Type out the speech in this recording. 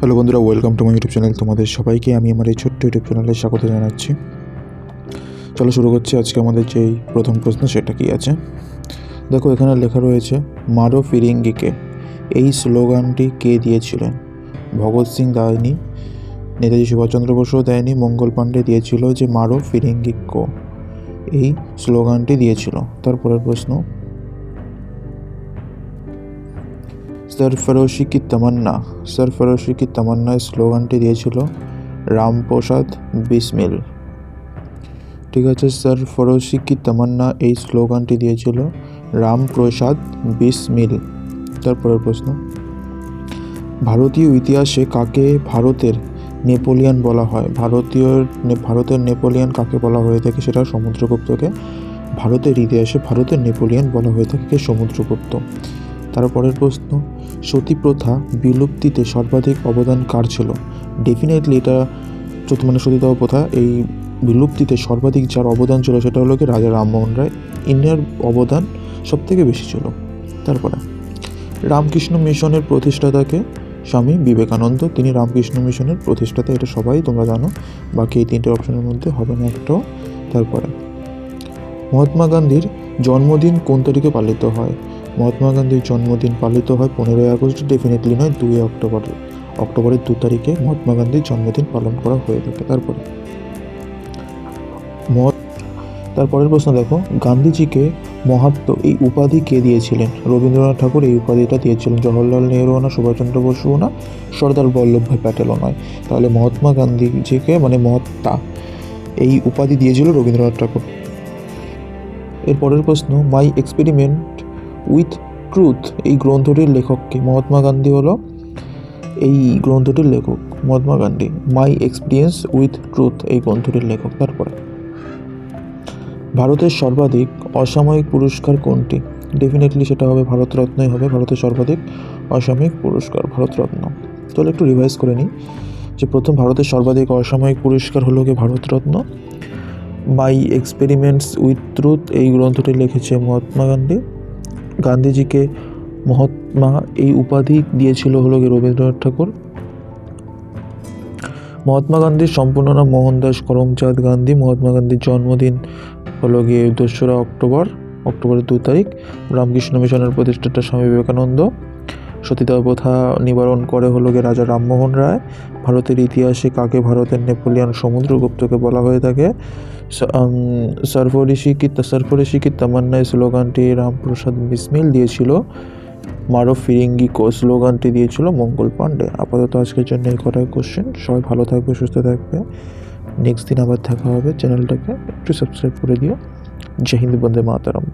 Hello বন্ধুরা welcome to my YouTube channel তোমাদের সবাইকে আমি আমার এই ছোট্ট ইউটিউব চ্যানেলে স্বাগত জানাচ্ছি। চলো শুরু করছি আজকে আমাদের যেই প্রথম প্রশ্ন, সেটা কি আছে? দেখো, এখানে লেখা রয়েছে, মারো ফিরিঙ্গিকে। এই স্লোগানটি কে দিয়েছিলেন? ভগৎ সিং দেয়নি, নেতাজি সুভাষচন্দ্র বসুও দেয়নি, মঙ্গল পাণ্ডে দিয়েছিল যে, মারো ফিরিঙ্গি কো এই স্লোগানটি দিয়েছিল। তারপরের প্রশ্ন সরফরোশি কি তামান্না? সরফরোশি কি তামান্না স্লোগানটি দিয়েছিল? রামপ্রসাদ বিসমিল। ঠিক আছে, সরফরোশি কি তামান্না এই স্লোগানটি দিয়েছিল? রামপ্রসাদ বিসমিল। তারপরের প্রশ্ন। ভারতীয় ইতিহাসে কাকে ভারতের নেপোলিয়ান বলা হয়? ভারতীয় ভারতের নেপোলিয়ান কাকে বলা হয়ে থাকে সেটা সমুদ্রগুপ্তকে? ভারতের ইতিহাসে ভারতের নেপোলিয়ান বলা হয়ে থাকে কে? সমুদ্রগুপ্ত তারপরের প্রশ্ন সতী প্রথা বিলুপ্তিতে সর্বাধিক অবদান কার ছিল? ডেফিনেটলি এটা চতুর্থ মানে সতীদাহ প্রথা, এই বিলুপ্তিতে সর্বাধিক যার অবদান ছিল সেটা হলো কি রাজা রামমোহন রায়। ইন্ডিয়ার অবদান সব থেকে বেশি ছিল। তারপরে, রামকৃষ্ণ মিশনের প্রতিষ্ঠাতাকে স্বামী বিবেকানন্দ, তিনি রামকৃষ্ণ মিশনের প্রতিষ্ঠাতা, এটা সবাই তোমরা জানো, বাকি এই তিনটে অপশনের মধ্যে হবে না একটাও। তারপরে, মহাত্মা গান্ধীর জন্মদিন কোন তারিখে পালিত হয়? মহাত্মা গান্ধীর জন্মদিন পালিত হয় পনেরোই আগস্ট ডেফিনেটলি নয়, দুই অক্টোবর। অক্টোবরের দু তারিখে মহাত্মা গান্ধীর জন্মদিন পালন করা হয়ে থাকে। তারপরে তারপরের প্রশ্ন দেখো, গান্ধীজিকে মহাত্ম এই উপাধি কে দিয়েছিলেন? রবীন্দ্রনাথ ঠাকুর এই উপাধিটা দিয়েছিলেন। জওহরলাল নেহরু না, সুভাষচন্দ্র বসুও না, সর্দার বল্লভভাই প্যাটেলও নয়। তাহলে মহাত্মা গান্ধীজিকে মানে মহাত্মা এই উপাধি দিয়েছিল রবীন্দ্রনাথ ঠাকুর। এর পরের প্রশ্ন মাই এক্সপেরিমেন্ট উইথ ট্রুথ এই গ্রন্থটির লেখককে। মহাত্মা গান্ধী হলো এই গ্রন্থটির লেখক। Mahatma Gandhi my experience with truth এই গ্রন্থটির লেখক তারপরে। ভারতের সর্বাধিক অসাময়িক পুরস্কার কোনটি? ডেফিনেটলি সেটা হবে ভারতরত্নই হবে। ভারতের সর্বাধিক অসাময়িক পুরস্কার ভারতরত্ন। চলো একটু রিভাইজ করে নিই যে প্রথম ভারতের সর্বাধিক অসাময়িক পুরস্কার হলো গিয়ে Bharat Ratna? My experiments with truth এই গ্রন্থটি লিখেছে মহাত্মা গান্ধী। গান্ধীজিকে মহাত্মা এই উপাধি দিয়েছিল হলো রবীন্দ্রনাথ ঠাকুর। মহাত্মা গান্ধীর সম্পূর্ণ নাম মোহনদাস করমচাঁদ গান্ধী। মহাত্মা গান্ধীর জন্মদিন হলো গিয়ে দোসরা অক্টোবর, অক্টোবরের দু তারিখ। রামকৃষ্ণ মিশনের প্রতিষ্ঠাতা স্বামী বিবেকানন্দ। সতীদাহ প্রথা নিবারণ করে হলো গিয়ে রাজা রামমোহন রায়। ভারতের ইতিহাসে কাকে ভারতের নেপোলিয়ান সমুদ্রগুপ্তকে বলা হয়ে থাকে? সরফরিশি কি সরফরিশি কি তামান্নায় স্লোগানটি রামপ্রসাদ বিসমিল দিয়েছিল। মারো ফিরিঙ্গি কো, স্লোগানটি দিয়েছিল মঙ্গল পাণ্ডে। আপাতত আজকের জন্য এই কটাই কোশ্চেন সবাই ভালো থাকবে, সুস্থ থাকবে। নেক্সট দিন আবার দেখা হবে। চ্যানেলটাকে একটু সাবস্ক্রাইব করে দিও। জয় হিন্দ, বন্দে মাতারাম।